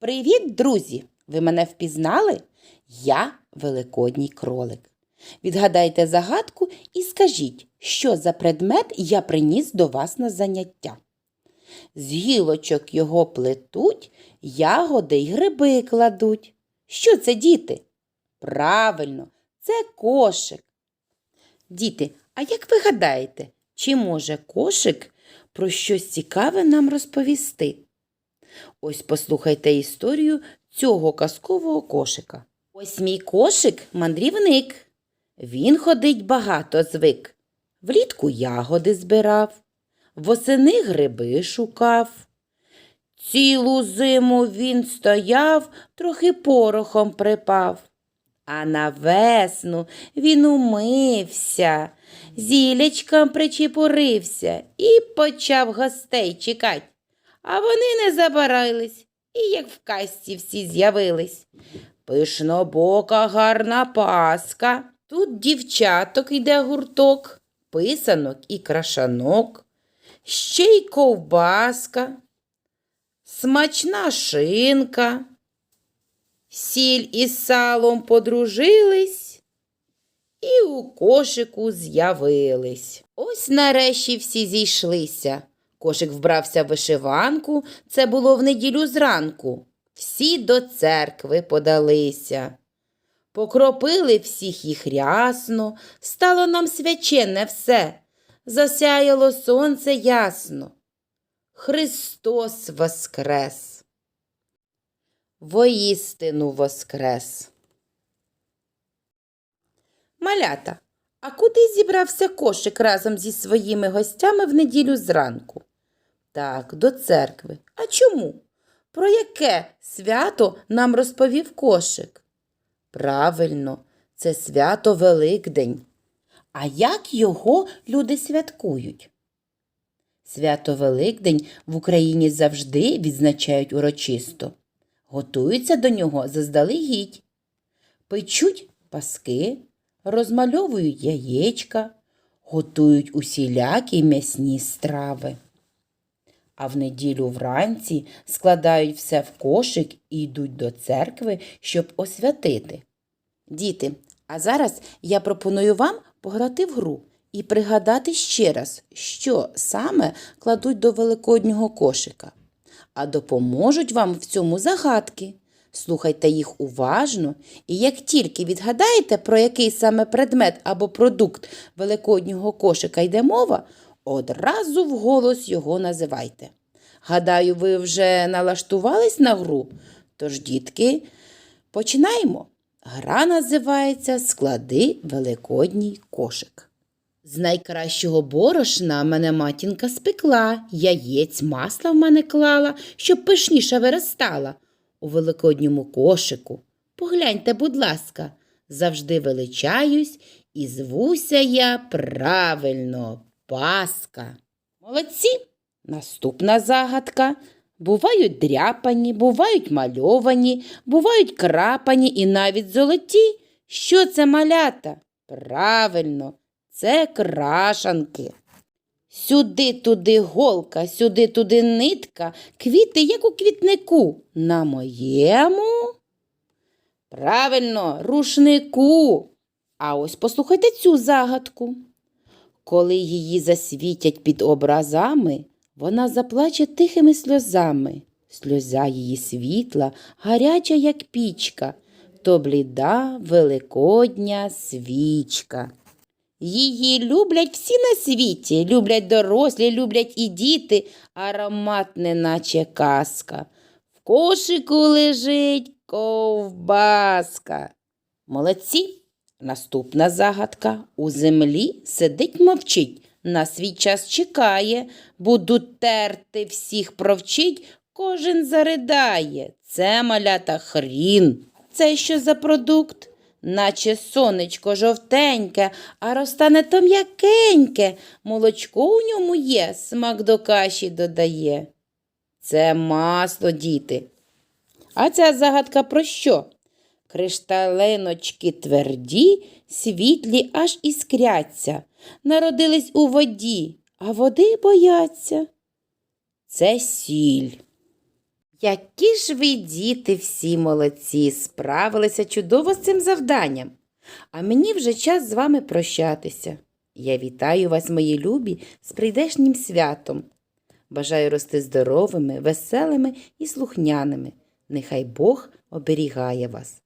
Привіт, друзі! Ви мене впізнали? Я великодній кролик. Відгадайте загадку і скажіть, що за предмет я приніс до вас на заняття. З гілочок його плетуть, ягоди й гриби кладуть. Що це, діти? Правильно, це кошик. Діти, а як ви гадаєте, чи може кошик про щось цікаве нам розповісти? Ось послухайте історію цього казкового кошика. Ось мій кошик мандрівник. Він ходить багато звик. Влітку ягоди збирав, восени гриби шукав. Цілу зиму він стояв, трохи порохом припав. А на весну він умився, зілячком причепурився і почав гостей чекать. А вони не забарились, і як в казці всі з'явились. Пишнобока гарна паска. Тут дівчаток йде гурток, писанок і крашанок, ще й ковбаска, смачна шинка. Сіль із салом подружились і у кошику з'явились. Ось нарешті всі зійшлися. Кошик вбрався в вишиванку, це було в неділю зранку. Всі до церкви подалися. Покропили всіх їх рясно, стало нам свячене все, засяяло сонце ясно. Христос воскрес! Воістину воскрес! Малята, а куди зібрався кошик разом зі своїми гостями в неділю зранку? Так, до церкви. А чому? Про яке свято нам розповів кошик? Правильно, це свято Великдень. А як його люди святкують? Свято Великдень в Україні завжди відзначають урочисто. Готуються до нього заздалегідь. Печуть паски, розмальовують яєчка, готують усілякі м'ясні страви. А в неділю вранці складають все в кошик і йдуть до церкви, щоб освятити. Діти, а зараз я пропоную вам пограти в гру і пригадати ще раз, що саме кладуть до великоднього кошика. А допоможуть вам в цьому загадки. Слухайте їх уважно, і як тільки відгадаєте, про який саме предмет або продукт великоднього кошика йде мова, одразу вголос його називайте. Гадаю, ви вже налаштувались на гру? Тож, дітки, починаємо. Гра називається Склади великодній кошик. З найкращого борошна мене матінка спекла, яєць масла в мене клала, щоб пишніше виростала у великодньому кошику. Погляньте, будь ласка, завжди величаюсь і звуся я правильно, паска. Молодці! Наступна загадка. Бувають дряпані, бувають мальовані, бувають крапані і навіть золоті. Що це малята? Правильно, це крашанки. Сюди туди голка, сюди туди нитка, квіти, як у квітнику. На моєму. Правильно, рушнику. А ось послухайте цю загадку. Коли її засвітять під образами, вона заплаче тихими сльозами. Сльоза її світла, гаряча, як пічка, то бліда великодня свічка. Її люблять всі на світі, люблять дорослі, люблять і діти, аромат неначе казка. В кошику лежить ковбаска. Молодці. Наступна загадка. У землі сидить мовчить, на свій час чекає, буду терти всіх провчить, кожен заридає. Це малята хрін. Це що за продукт? Наче сонечко жовтеньке, а розтане то м'якеньке, молочко у ньому є, смак до каші додає. Це масло, діти. А ця загадка про що? Кришталиночки тверді, світлі аж іскряться, народились у воді, а води бояться. Це сіль. Які ж ви, діти, всі молодці, справилися чудово з цим завданням. А мені вже час з вами прощатися. Я вітаю вас, мої любі, з прийдешнім святом. Бажаю рости здоровими, веселими і слухняними. Нехай Бог оберігає вас.